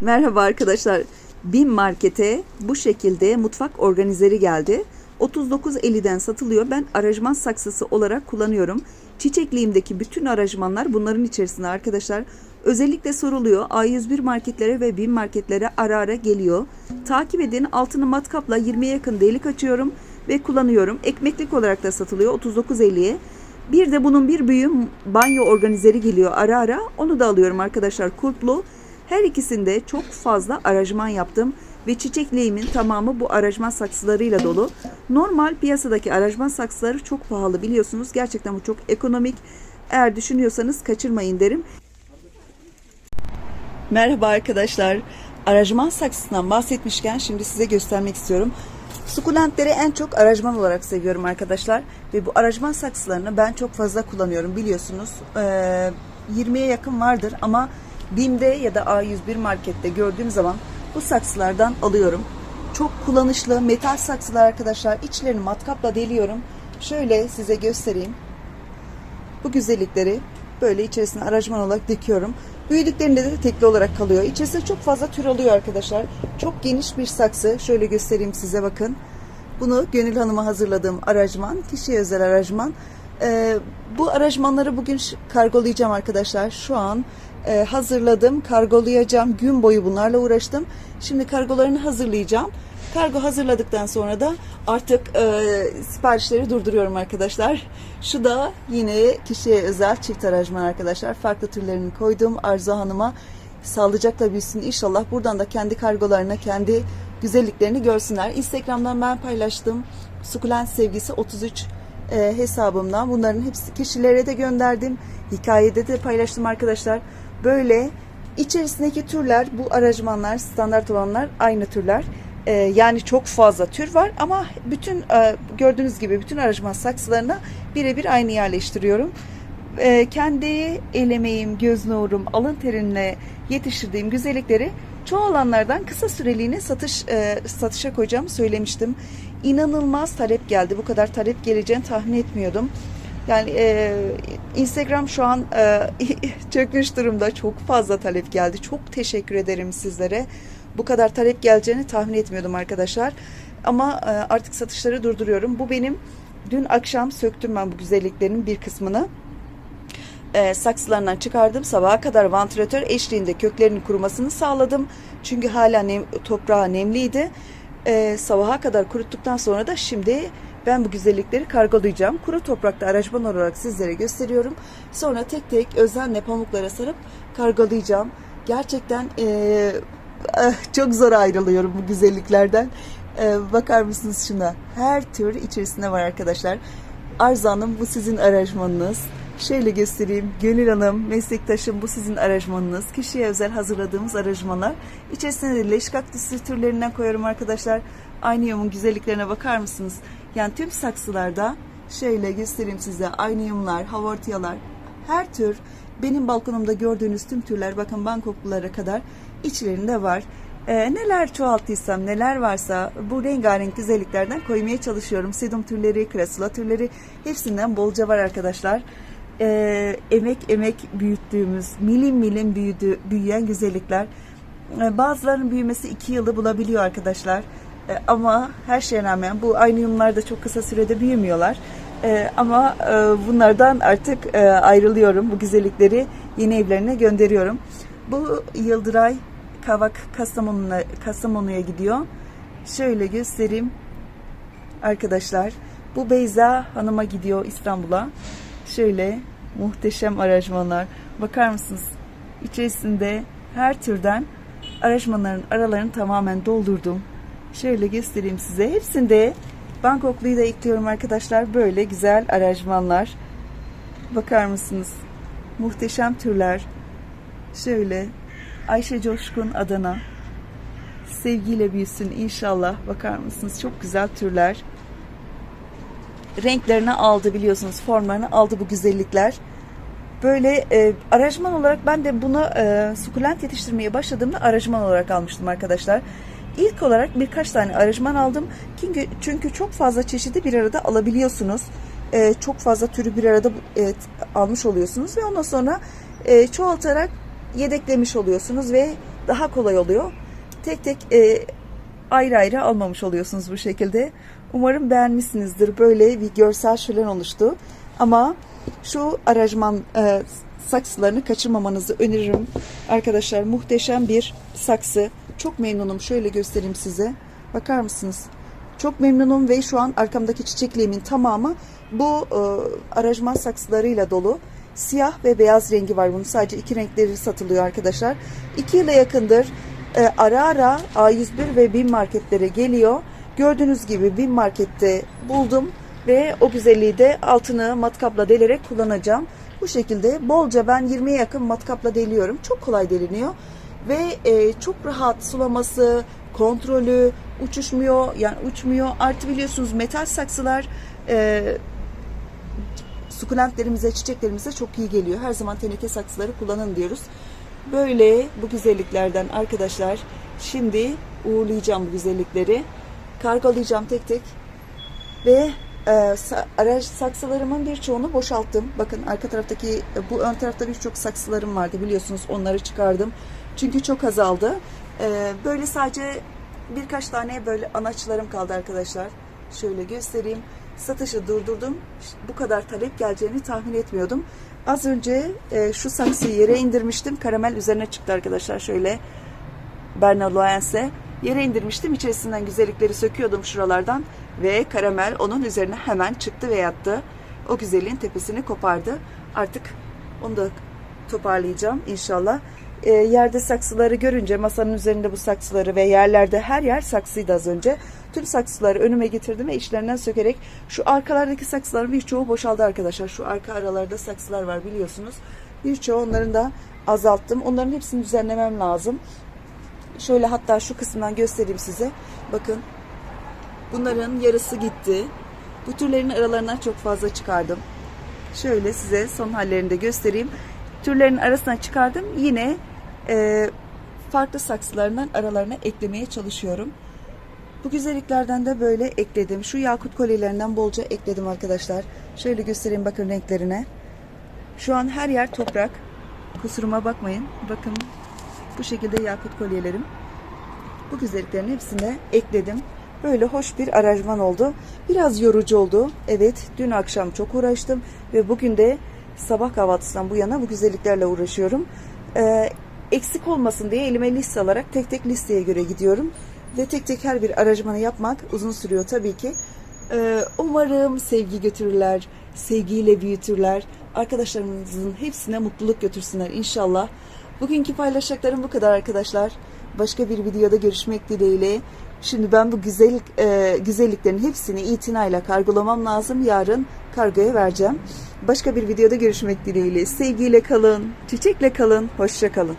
Merhaba arkadaşlar. Bin markete bu şekilde mutfak organizeri geldi. 39.50'den satılıyor. Ben aranjman saksısı olarak kullanıyorum. Çiçekliğimdeki bütün aranjmanlar bunların içerisinde arkadaşlar. Özellikle soruluyor. A101 marketlere ve bin marketlere ara ara geliyor. Takip edin. Altını matkapla 20'ye yakın delik açıyorum ve kullanıyorum. Ekmeklik olarak da satılıyor 39.50'ye. Bir de bunun bir büyüğü banyo organizeri geliyor ara ara. Onu da alıyorum arkadaşlar kulplu. Her ikisinde çok fazla aranjman yaptım ve çiçekliğimin tamamı bu aranjman saksılarıyla dolu. Normal piyasadaki aranjman saksıları çok pahalı biliyorsunuz. Gerçekten bu çok ekonomik. Eğer düşünüyorsanız kaçırmayın derim. Merhaba arkadaşlar. Aranjman saksısından bahsetmişken şimdi size göstermek istiyorum. Sukulentleri en çok aranjman olarak seviyorum arkadaşlar. Ve bu aranjman saksılarını ben çok fazla kullanıyorum biliyorsunuz. Ee, 20'ye yakın vardır ama BİM'de ya da A101 markette gördüğüm zaman bu saksılardan alıyorum. Çok kullanışlı metal saksılar arkadaşlar. İçlerini matkapla deliyorum. Şöyle size göstereyim. Bu güzellikleri böyle içerisine aranjman olarak dikiyorum. Büyüdüklerinde de tekli olarak kalıyor. İçerisinde çok fazla tür alıyor arkadaşlar. Çok geniş bir saksı. Şöyle göstereyim size bakın. Bunu Gönül Hanım'a hazırladığım aranjman. Kişiye özel aranjman. Ee, bu aranjmanları bugün kargolayacağım arkadaşlar. Şu an e, hazırladım. Kargolayacağım. Gün boyu bunlarla uğraştım. Şimdi kargolarını hazırlayacağım. Kargo hazırladıktan sonra da artık e, siparişleri durduruyorum arkadaşlar. Şu da yine kişiye özel çift aranjman arkadaşlar. Farklı türlerini koydum. Arzu Hanım'a sağlıcakla büyüsün inşallah. Buradan da kendi kargolarını, kendi güzelliklerini görsünler. Instagram'dan ben paylaştım. Sukulent Sevgisi 33 e, hesabımdan. Bunların hepsi kişilere de gönderdim. Hikayede de paylaştım arkadaşlar. Böyle içerisindeki türler, bu aranjmanlar, standart olanlar aynı türler. E, yani çok fazla tür var ama bütün e, gördüğünüz gibi bütün aranjman saksılarına birebir aynı yerleştiriyorum. E, kendi el emeğim, göz nurum, alın terinle yetiştirdiğim güzellikleri çoğu alanlardan kısa süreliğine satış e, satışa koyacağımı söylemiştim. İnanılmaz talep geldi. Bu kadar talep geleceğini tahmin etmiyordum. Yani e, Instagram şu an e, çökmüş durumda. Çok fazla talep geldi. Çok teşekkür ederim sizlere. Bu kadar talep geleceğini tahmin etmiyordum arkadaşlar. Ama e, artık satışları durduruyorum. Bu benim dün akşam söktüm ben bu güzelliklerin bir kısmını e, saksılarından çıkardım. Sabaha kadar vantilatör eşliğinde köklerinin kurumasını sağladım. Çünkü hala nem, toprağı nemliydi. E, sabaha kadar kuruttuktan sonra da şimdi ben bu güzellikleri kargolayacağım. Kuru toprakta aranjman olarak sizlere gösteriyorum. Sonra tek tek özenle pamuklara sarıp kargolayacağım. Gerçekten e, ah, çok zor ayrılıyorum bu güzelliklerden. E, bakar mısınız şuna? Her tür içerisinde var arkadaşlar. Arzu Hanım bu sizin aranjmanınız. Şöyle göstereyim. Gönül Hanım, meslektaşım bu sizin aranjmanınız. Kişiye özel hazırladığımız aranjmanlar. İçerisine de leş kaktüsü türlerinden koyuyorum arkadaşlar. Aynıyumun güzelliklerine bakar mısınız? Yani tüm saksılarda şöyle göstereyim size. Aynıyumlar, havortiyalar, her tür benim balkonumda gördüğünüz tüm türler bakın Bangkoklulara kadar içlerinde var. Ee, neler çoğalttıysam neler varsa bu rengarenk güzelliklerden koymaya çalışıyorum. Sedum türleri, krasula türleri hepsinden bolca var arkadaşlar. Ee, emek emek büyüttüğümüz, milim milim büyüdü, büyüyen güzellikler. Ee, bazılarının büyümesi iki yılı bulabiliyor arkadaşlar. Ee, ama her şeye rağmen bu aynı yumlar da çok kısa sürede büyümüyorlar. Ee, ama e, bunlardan artık e, ayrılıyorum. Bu güzellikleri yeni evlerine gönderiyorum. Bu Yıldıray Kavak Kastamonu'ya gidiyor. Şöyle göstereyim arkadaşlar. Bu Beyza Hanım'a gidiyor İstanbul'a. Şöyle muhteşem aranjmanlar. Bakar mısınız? İçerisinde her türden aranjmanların aralarını tamamen doldurdum. Şöyle göstereyim size. Hepsinde Bangkoklu'yu da ekliyorum arkadaşlar. Böyle güzel aranjmanlar. Bakar mısınız? Muhteşem türler. Şöyle Ayşe Coşkun Adana. Sevgiyle büyüsün inşallah. Bakar mısınız? Çok güzel türler. Renklerini aldı biliyorsunuz. Formlarını aldı bu güzellikler. Böyle e, aranjman olarak ben de buna e, sukulent yetiştirmeye başladığımda aranjman olarak almıştım arkadaşlar. İlk olarak birkaç tane aranjman aldım. Çünkü, çünkü çok fazla çeşidi bir arada alabiliyorsunuz. E, çok fazla türü bir arada e, almış oluyorsunuz ve ondan sonra e, çoğaltarak yedeklemiş oluyorsunuz ve daha kolay oluyor. Tek tek e, ayrı ayrı almamış oluyorsunuz bu şekilde. Umarım beğenmişsinizdir. Böyle bir görsel şölen oluştu. Ama şu aranjman e, saksılarını kaçırmamanızı öneririm. Arkadaşlar muhteşem bir saksı. Çok memnunum. Şöyle göstereyim size. Bakar mısınız? Çok memnunum ve şu an arkamdaki çiçekliğimin tamamı bu e, aranjman saksılarıyla dolu. Siyah ve beyaz rengi var bunun. Sadece iki renkleri satılıyor arkadaşlar. İki yıla yakındır e, ara ara A101 ve BİM marketlere geliyor. Gördüğünüz gibi BİM markette buldum ve o güzelliği de altını matkapla delerek kullanacağım. Bu şekilde bolca ben 20'ye yakın matkapla deliyorum. Çok kolay deliniyor ve e, çok rahat sulaması, kontrolü, uçuşmuyor yani uçmuyor. Artı biliyorsunuz metal saksılar e, sukulentlerimize, çiçeklerimize çok iyi geliyor. Her zaman teneke saksıları kullanın diyoruz. Böyle bu güzelliklerden arkadaşlar şimdi uğurlayacağım bu güzellikleri. Kargolayacağım tek tek ve e, araç saksılarımın birçoğunu boşalttım. Bakın arka taraftaki e, bu ön tarafta birçok saksılarım vardı biliyorsunuz onları çıkardım. Çünkü çok azaldı. E, böyle sadece birkaç tane böyle anaçlarım kaldı arkadaşlar. Şöyle göstereyim. Satışı durdurdum. Bu kadar talep geleceğini tahmin etmiyordum. Az önce e, şu saksıyı yere indirmiştim. Karamel üzerine çıktı arkadaşlar. Şöyle Bernaloense yere indirmiştim. İçerisinden güzellikleri söküyordum şuralardan ve karamel onun üzerine hemen çıktı ve yattı. O güzelliğin tepesini kopardı. Artık onu da toparlayacağım inşallah. E, yerde saksıları görünce masanın üzerinde bu saksıları ve yerlerde her yer saksıydı az önce. Tüm saksıları önüme getirdim ve içlerinden sökerek şu arkalardaki saksıların birçoğu boşaldı arkadaşlar. Şu arka aralarda saksılar var biliyorsunuz. Birçoğu onların da azalttım. Onların hepsini düzenlemem lazım. Şöyle hatta şu kısımdan göstereyim size. Bakın bunların yarısı gitti. Bu türlerin aralarından çok fazla çıkardım. Şöyle size son hallerini de göstereyim. Türlerin arasına çıkardım. Yine e, farklı saksılarından aralarına eklemeye çalışıyorum. Bu güzelliklerden de böyle ekledim. Şu yakut kolyelerinden bolca ekledim arkadaşlar. Şöyle göstereyim bakın renklerine. Şu an her yer toprak. Kusuruma bakmayın. Bakın bu şekilde yakut kolyelerim. Bu güzelliklerin hepsine ekledim. Böyle hoş bir aranjman oldu. Biraz yorucu oldu. Evet dün akşam çok uğraştım ve bugün de sabah kahvaltısından bu yana bu güzelliklerle uğraşıyorum. Ee, eksik olmasın diye elime liste alarak tek tek listeye göre gidiyorum. Ve tek tek her bir aranjmanı yapmak uzun sürüyor tabii ki. Ee, umarım sevgi götürürler, sevgiyle büyütürler. Arkadaşlarımızın hepsine mutluluk götürsünler inşallah. Bugünkü paylaşacaklarım bu kadar arkadaşlar. Başka bir videoda görüşmek dileğiyle. Şimdi ben bu güzel e, güzelliklerin hepsini itinayla kargolamam lazım. Yarın kargoya vereceğim. Başka bir videoda görüşmek dileğiyle. Sevgiyle kalın, çiçekle kalın, hoşça kalın.